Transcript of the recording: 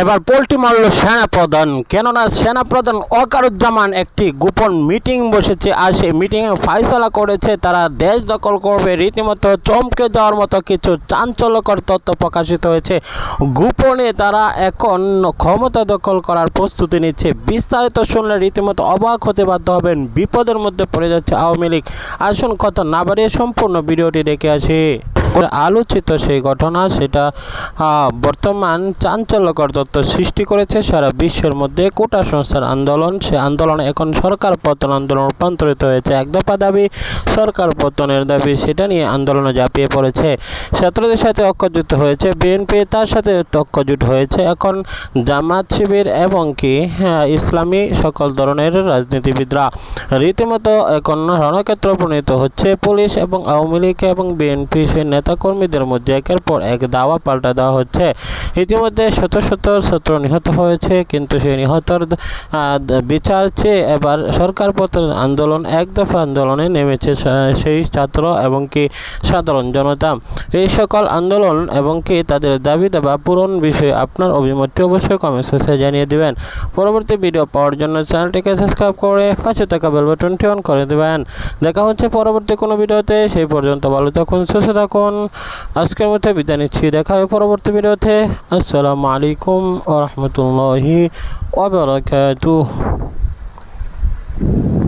এবার পোল্টি মারল সেনাপ্রধান। কেননা সেনাপ্রধান ওয়াকারুজ্জামান একটি গোপন মিটিং বসেছে আর সেই মিটিংয়ে ফাইসলা করেছে। তারা দেশ দখল করবে, রীতিমতো চমকে যাওয়ার মতো কিছু চাঞ্চল্যকর তথ্য প্রকাশিত হয়েছে। গোপনে তারা এখন ক্ষমতা দখল করার প্রস্তুতি নিচ্ছে। বিস্তারিত শুনলে রীতিমতো অবাক হতে বাধ্য হবেন। বিপদের মধ্যে পড়ে যাচ্ছে আওয়ামী লীগ। আসুন কথা না বাড়িয়ে সম্পূর্ণ ভিডিওটি দেখে আসি। আলোচিত সেই ঘটনা সেটা বর্তমান চাঞ্চল্যকর তথ্য সৃষ্টি করেছে সারা বিশ্বের মধ্যে। কোটা সংস্থার আন্দোলন সে আন্দোলন এখন সরকার পতন আন্দোলন রূপান্তরিত হয়েছে। এক দফা দাবি সরকার পতনের দাবি সেটা নিয়ে আন্দোলনে ঝাঁপিয়ে পড়েছে। ছাত্রদের সাথে ঐক্যজুট হয়েছে বিএনপি তার সাথে ঐক্যজুট হয়েছে এখন জামাত শিবির এবং কি হ্যাঁ, ইসলামী সকল ধরনের রাজনীতিবিদরা। রীতিমতো এখন রণক্ষেত্র পরিণত হচ্ছে পুলিশ এবং আওয়ামী লীগ এবং বিএনপি নেতাকর্মীদের মধ্যে একের পর এক দাওয়া পাল্টা দেওয়া হচ্ছে। ইতিমধ্যে শত শত ছাত্র নিহত হয়েছে, কিন্তু সেই নিহতর বিচার চেয়ে এবার সরকার পতন আন্দোলন, এক দফা আন্দোলনে নেমেছে সেই ছাত্র এবং কি সাধারণ জনতা। এই সকল আন্দোলন এবং কি তাদের দাবি দাবা পূরণ বিষয়ে আপনার অভিমতটি অবশ্যই কমেন্ট সেকশনে জানিয়ে দেবেন। পরবর্তী ভিডিও পাওয়ার জন্য চ্যানেলটিকে সাবস্ক্রাইব করে পাশে থাকা বেল বাটনটি অন করে দেবেন। দেখা হচ্ছে পরবর্তী কোনো ভিডিওতে সেই পর্যন্ত ভালো থাকুন, সুস্থ থাকুন। আজকের মধ্যে বিদায় নিচ্ছি। দেখা হবে পরবর্তী ভিডিওতে। আসসালামু আলাইকুম ও রহমতুল্লাহি ওবরাকাতুহ